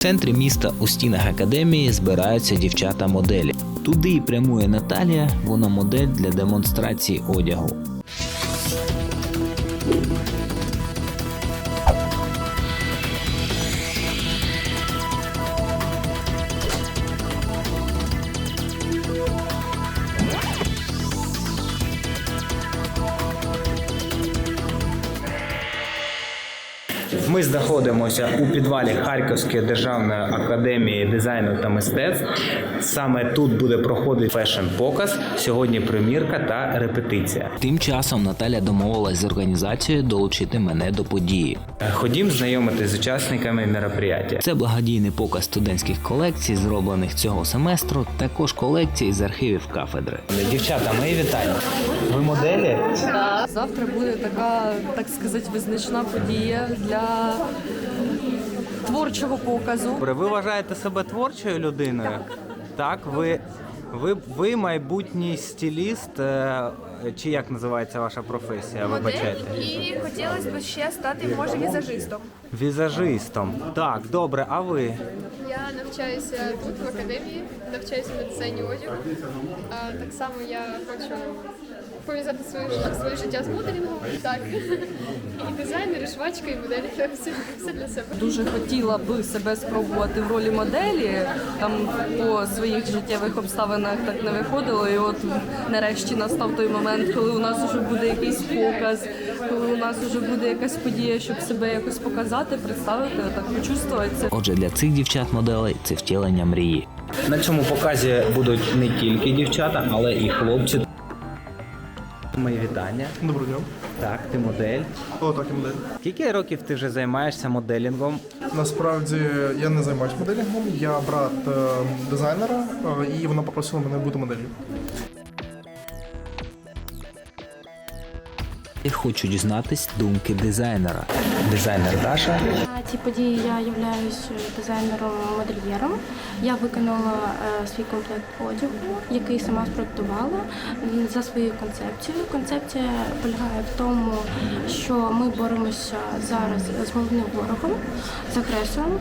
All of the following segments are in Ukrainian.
В центрі міста у стінах академії збираються дівчата-моделі. Туди і прямує Наталія, вона модель для демонстрації одягу. Знаходимося у підвалі Харківської державної академії дизайну та мистецтв. Саме тут буде проходити фешн-показ. Сьогодні примірка та репетиція. Тим часом Наталя домовилась з організацією долучити мене до події. Ходім знайомитись з учасниками мероприятия. Це благодійний показ студентських колекцій, зроблених цього семестру. Також колекції з архівів кафедри. Дівчата, мої вітання. Ви моделі? Завтра буде така, так сказати, визначна подія для творчого показу. Добре, ви вважаєте себе творчою людиною? Так. ви, ви, ви майбутній стиліст, е, чи як називається ваша професія? Вибачайте. І хотілося б ще стати може візажистом. Візажистом. Так, добре, а ви? Я навчаюся тут в академії, навчаюся на дизайні одягу. Так само я хочу пов'язати своє, своє життя з моделінгом. Так. І дизайнер, і швачка, і модель. Все, все для себе. Дуже хотіла би себе спробувати в ролі моделі. Там по своїх життєвих обставинах так не виходило. І от нарешті настав той момент, коли у нас вже буде якийсь показ, коли у нас вже буде якась подія, щоб себе якось показати, представити, так почувствувати це. Отже, для цих дівчат-моделей це втілення мрії. На цьому показі будуть не тільки дівчата, але і хлопці. Мої вітання. Доброго дня. Так, ти модель. О, так і модель. Скільки років ти вже займаєшся моделінгом? Насправді я не займаюся моделінгом, я брат е, дизайнера, е, і вона попросила мене бути моделлю. Я хочу дізнатись думки дизайнера. Дизайнер Даша. На цій події я являюсь дизайнером-модельєром. Я виконала е, свій комплект одягу, який сама спроектувала за своєю концепцією. Концепція полягає в тому, що ми боремося зараз з головним ворогом, з агресором,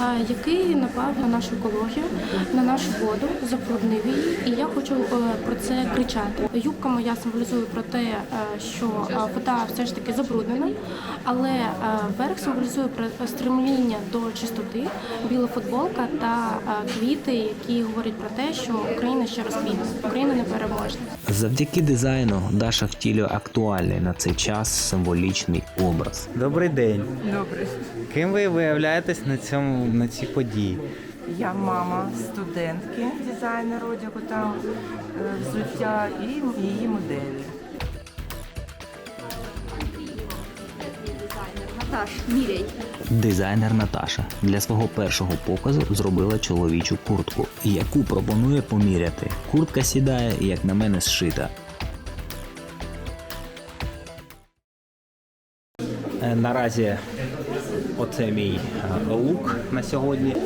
е, який напав на нашу екологію, на нашу воду, забруднив її. І я хочу е, про це кричати. Юбка моя символізує про те, е, що е, вода все ж таки забруднена, але е, верх символізує про стремління до чистоти, біла футболка та е, квіти, які говорять про те, що Україна ще розквітне, Україна не переможна. Завдяки дизайну Даша втілює актуальний на цей час символічний образ. Добрий день. Добрий. Ким ви виявляєтесь на цьому на цій події? Я мама студентки, дизайнер одягу та е, взуття і її моделі. Дизайнер Наташа для свого першого показу зробила чоловічу куртку, яку пропонує поміряти. Куртка сідає, як на мене, зшита. Е, Наразі оце мій е, лук на сьогодні.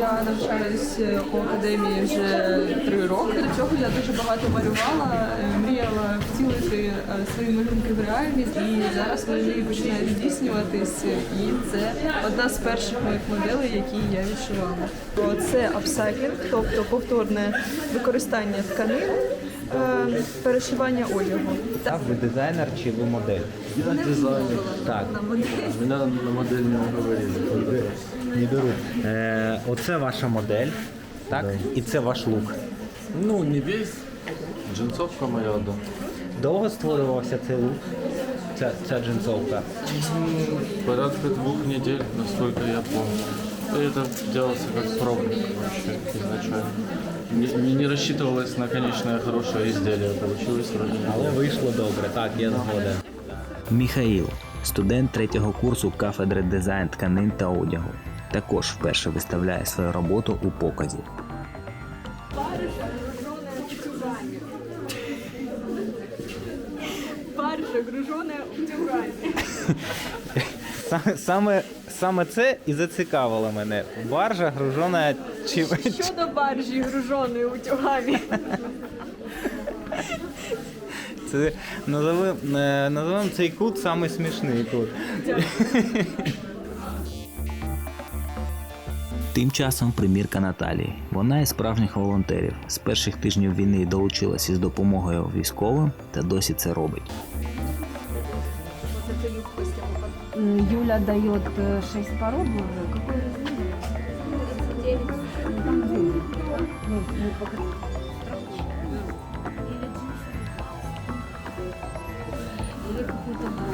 Я навчаюсь у академії вже три роки. До цього я дуже багато малювала, е, мріяла втілити е, свої малюнки в реальність, і зараз вони починають здійснюватись. І це одна з перших моїх моделей, які я відшивала. Це апсайклінг, тобто повторне використання тканин, е, перешивання одягу. Так, ви дизайнер чи ви модель? Я дизайнер. Так. Меня на модель не уговорили. Не беру. Е, оце ваша модель. Так? І це ваш лук. Ну, не весь. Джинсовка моя, да. Довго створювався цей лук? Ця, ця джинсовка. Порядка двух недель, насколько я помню. Это делался как пробник вообще изначально. Не, не- рассчитывалось на конечное хорошее изделие. Получилось вроде Але вийшло добре, так, я згоден. Міхаїл, студент третього курсу кафедри дизайн тканин та одягу. Також вперше виставляє свою роботу у показі. Саме, саме, саме це і зацікавило мене. Баржа гружона чи Щодо баржі гружоної утюгами. це назовем, е, назовем цей кут самий смішний кут. Тим часом примірка Наталії. Вона із справжніх волонтерів. З перших тижнів війни долучилася з допомогою військовим та досі це робить. Юля дает 6 пород. Какой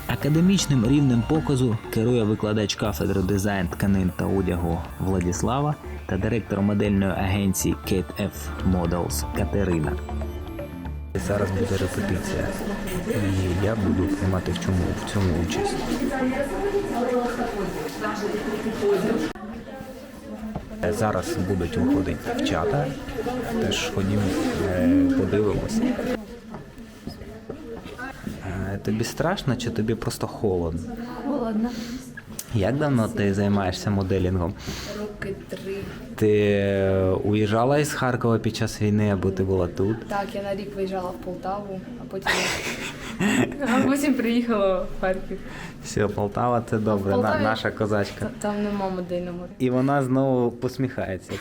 Академічним рівнем показу керує викладач кафедри дизайн тканин та одягу Владіслава та директор модельної агенції Kate F Models Катерина. Зараз буде репетиція, і я буду приймати в цьому, в цьому участь. Зараз будуть виходити дівчата, теж ходімо, е, подивимося. Е, Тобі страшно чи тобі просто холодно? Холодно. Як давно ти займаєшся моделінгом? Роки три. Ти е, уїжджала із Харкова під час війни, або ти була тут? Так, я на рік виїжджала в Полтаву, а потім. А потім приїхала в Харків. Все, Полтава це добре, на, Полтаві- наша козачка. Там нема модельного. І вона знову посміхається.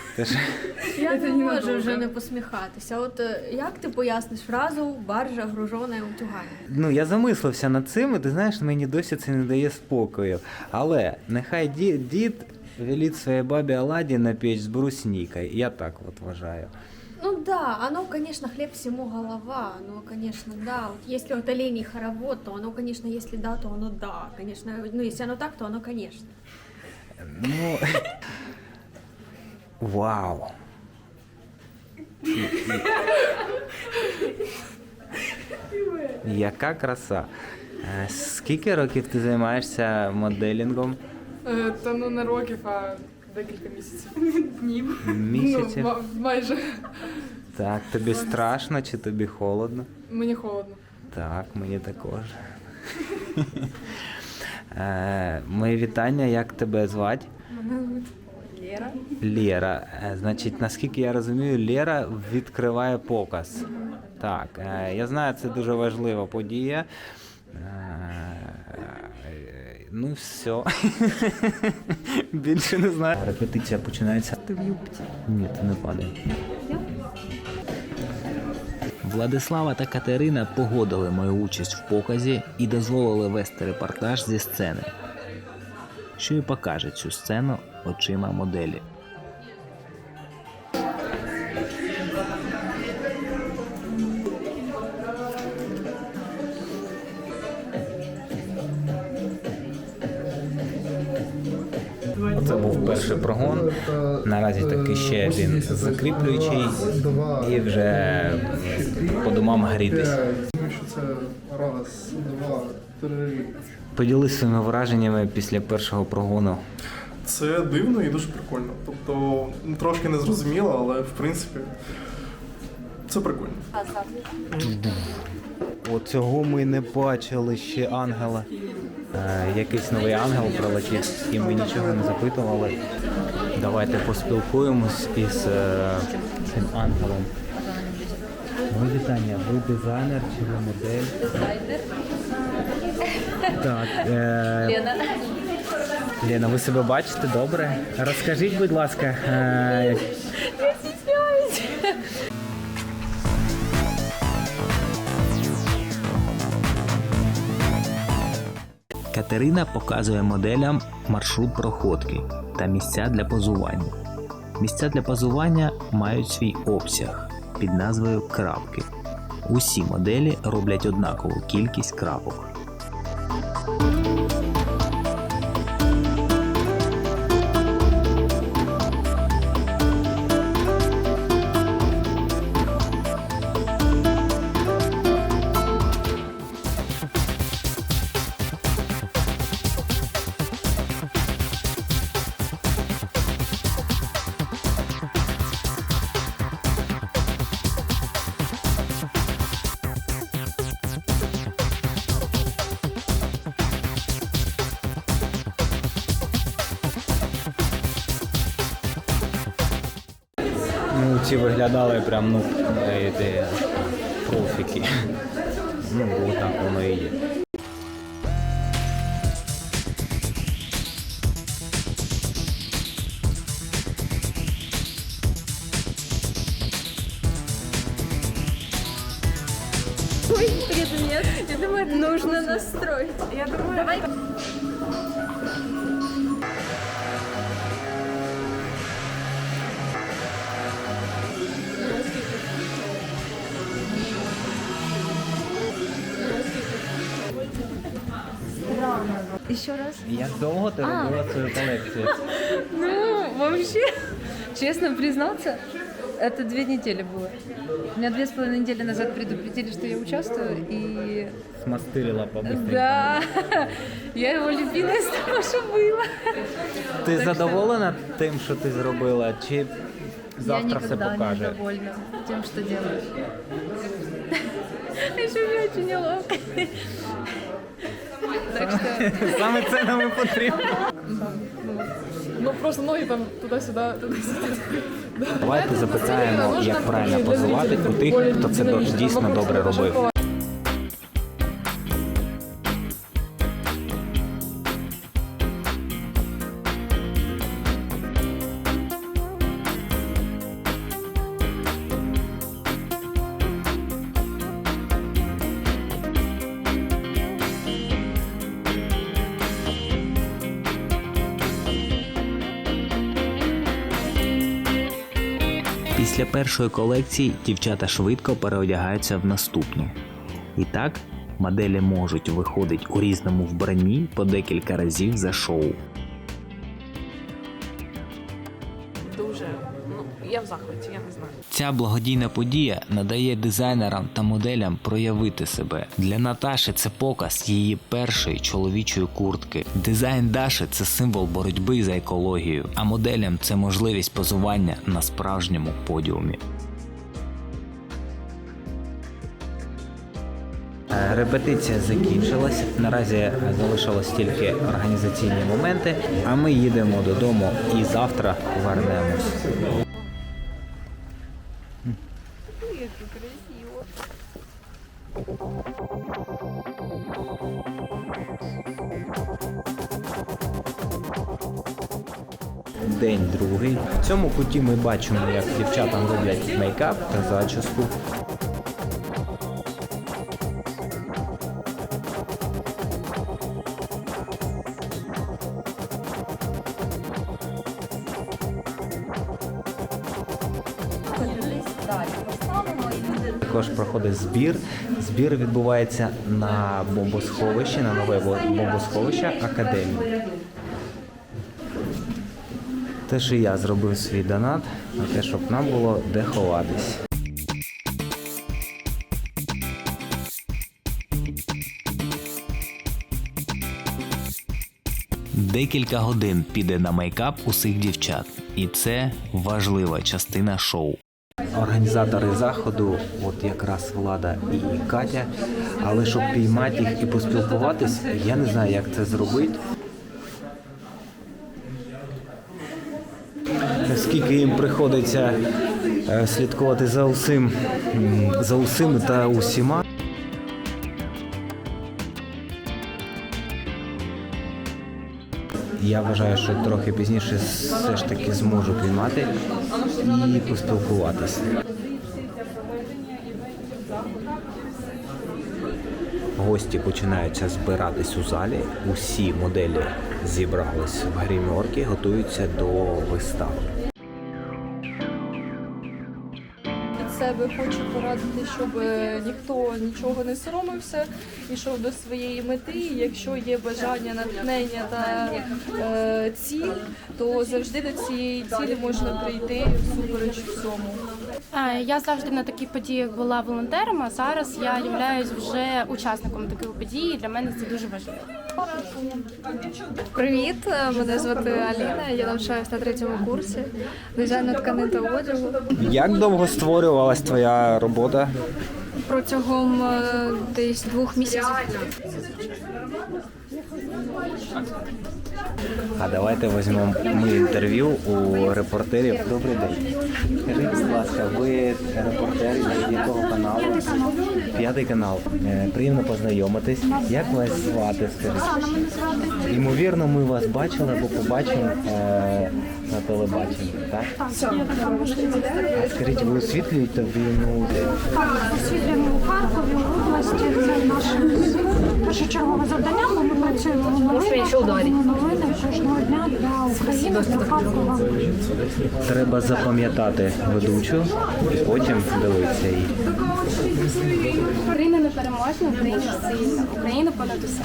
Я не можу вже не посміхатися. От е, як ти поясниш фразу баржа гружона у тюгані? Ну, я замислився над цим, і ти знаєш, мені досі це не дає спокою. Але нехай ді- дід велить своїй бабі Аладі на піч з бруснікою. Я так от вважаю. Ну да, оно, конечно, хлеб всему голова. Ну, конечно, да. Вот если вот оленей хоровод, то оно, конечно, если да, то оно да. Конечно, ну, если оно так, то оно, конечно. Ну. Вау. Яка краса. Е, Скільки років ти займаєшся моделінгом? Та ну не років, а декілька місяців. Днів. Місяців? Ну, майже. Так, тобі страшно чи тобі холодно? Мені холодно. Так, мені також. Е, Мої вітання, як тебе звати? Мене звуть Лєра. Лєра. Е, Значить, наскільки я розумію, Лєра відкриває показ. Так, е, я знаю, це дуже важлива подія. Ну, все. Більше не знаю. Репетиція починається. Ти в юбці? Ні, ти не падай. Владислава та Катерина погодили мою участь в показі і дозволили вести репортаж зі сцени, що і покаже цю сцену очима моделі. Був прогон. Наразі таки ще він закріплюючий і вже по домам грітись. Це раз, два, три. Поділись своїми враженнями після першого прогону. Це дивно і дуже прикольно. Тобто ну, трошки незрозуміло, але в принципі це прикольно. Оцього ми не бачили ще ангела. Е, якийсь новий ангел прилетів, з ми нічого не запитували. Давайте поспілкуємось із е, цим ангелом. Мої вітання, ви дизайнер чи ви модель? Так. Е, Лена. Лена, ви себе бачите добре? Розкажіть, будь ласка, е, Катерина показує моделям маршрут проходки та місця для позування. Місця для позування мають свій обсяг під назвою крапки. Усі моделі роблять однакову кількість крапок. ці виглядали прям ну, е, де профіки. Ну, так воно і є. Думаю, нужно настроить. Я думаю, давай. Еще раз. Як довго ти робила свою колекцію? Ну, вообще, честно признаться, это две недели было. Меня две с половиной недели назад предупредили, что я участвую, и Смастилила побыстренько. да, я его любила из того, что было. Ти задоволена тим, що ти зробила, чи я завтра все никогда не покаже? довольна тем, что делаю. Еще мне очень неловко. Так що Саме це нам і потрібно. Ну просто ноги там туди-сюди, туди-сюди. Давайте запитаємо, як правильно позивати у тих, хто це дійсно добре робив. Після першої колекції дівчата швидко переодягаються в наступну. І так, моделі можуть виходити у різному вбранні по декілька разів за шоу. Ця благодійна подія надає дизайнерам та моделям проявити себе. Для Наташі це показ її першої чоловічої куртки. Дизайн Даші це символ боротьби за екологію, а моделям це можливість позування на справжньому подіумі. Е, Репетиція закінчилась. Наразі залишилось тільки організаційні моменти, а ми їдемо додому і завтра повернемось. Цьому куті ми бачимо, як дівчатам роблять мейкап та зачіску. Також проходить збір. Збір відбувається на бомбосховищі, на нове бо- бомбосховище Академії. Теж і я зробив свій донат на те, щоб нам було де ховатись. Декілька годин піде на мейкап усіх дівчат, і це важлива частина шоу. Організатори заходу, от якраз Влада і Катя. Але щоб піймати їх і поспілкуватись, я не знаю, як це зробити. Скільки їм приходиться е, слідкувати за усім, за усім та усіма. Я вважаю, що трохи пізніше все ж таки зможу піймати і поспілкуватися. Гості починаються збиратись у залі. Усі моделі зібрались в гримерки, готуються до вистави. Себе хочу порадити, щоб е, ніхто нічого не соромився, ішов до своєї мети. Якщо є бажання, натхнення та е, ціль, то завжди до цієї цілі можна прийти всупереч всьому. Е, Я завжди на таких подіях була волонтером, а зараз я являюсь вже учасником такої події. Для мене це дуже важливо. Привіт, е, мене звати Аліна. Я навчаюсь на третьому курсі дизайну тканин та одягу. Як довго створювалась твоя робота? Протягом е, десь двох місяців. А давайте візьмемо ми інтерв'ю у репортерів. Добрий день. Скажіть, будь ласка, ви репортер з якого каналу? П'ятий канал. Е, Приємно познайомитись. Як вас звати? Скажіть? Ймовірно, ми вас бачили або побачимо е, на телебаченні, так? А скажіть, ви освітлюєте війну? Освітлюємо у Харкові, в області. Це наше першочергове завдання, новинах, новини кожного дня для України, для Харкова. Треба запам'ятати ведучу і потім дивитися її. Україна не переможна, Україна сильна, Україна понад усе.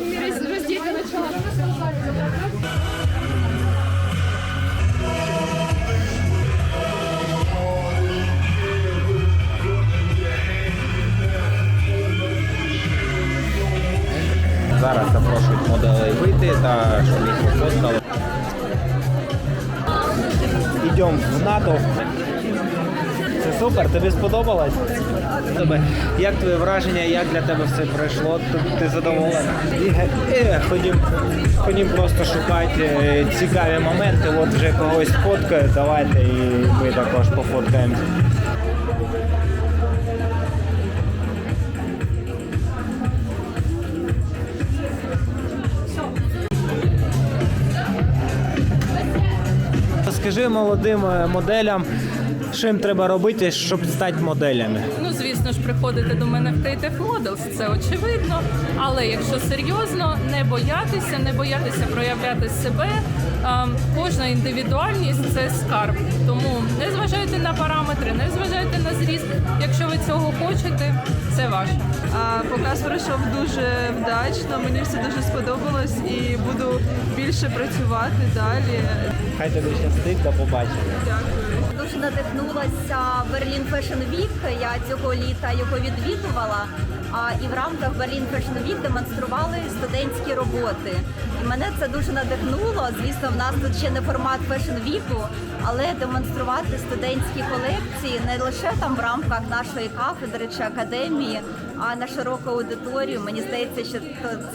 Крайней мере, раздельно начала. Зараз запрошують моделей вийти та щоб їх пофоткали. Йдемо в натовп. Супер, тобі сподобалось? Тебе, як твоє враження, як для тебе все пройшло? Ти? Е, ходім, ходім просто шукати е, цікаві моменти. От вже когось фоткаю, давайте і ми також пофоткаємо. Скажи молодим е, моделям, що їм треба робити, щоб стати моделями. Ну, звісно ж, приходити до мене в Creative Models, це очевидно. Але якщо серйозно, не боятися, не боятися проявляти себе. Кожна індивідуальність це скарб. Тому не зважайте на параметри, не зважайте на зріст. Якщо ви цього хочете, це ваше. А показ пройшов дуже вдачно. Мені все дуже сподобалось і буду більше працювати далі. Хай тобі щастить, до побачення. Дякую. Дуже надихнулася Berlin Fashion Week. Я цього літа його відвідувала. А і в рамках Berlin Fashion Week демонстрували студентські роботи. Мене це дуже надихнуло. Звісно, в нас тут ще не формат Fashion Week, але демонструвати студентські колекції не лише там в рамках нашої кафедри чи академії, а на широку аудиторію. Мені здається, що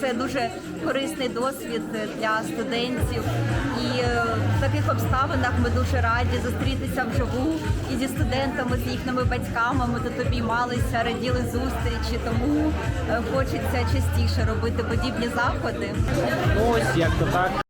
це дуже корисний досвід для студентів. І е, в таких обставинах ми дуже раді зустрітися вживу і зі студентами, з їхніми батьками. Ми тут обіймалися, раділи зустрічі, тому е, хочеться частіше робити подібні заходи. Ось як то так.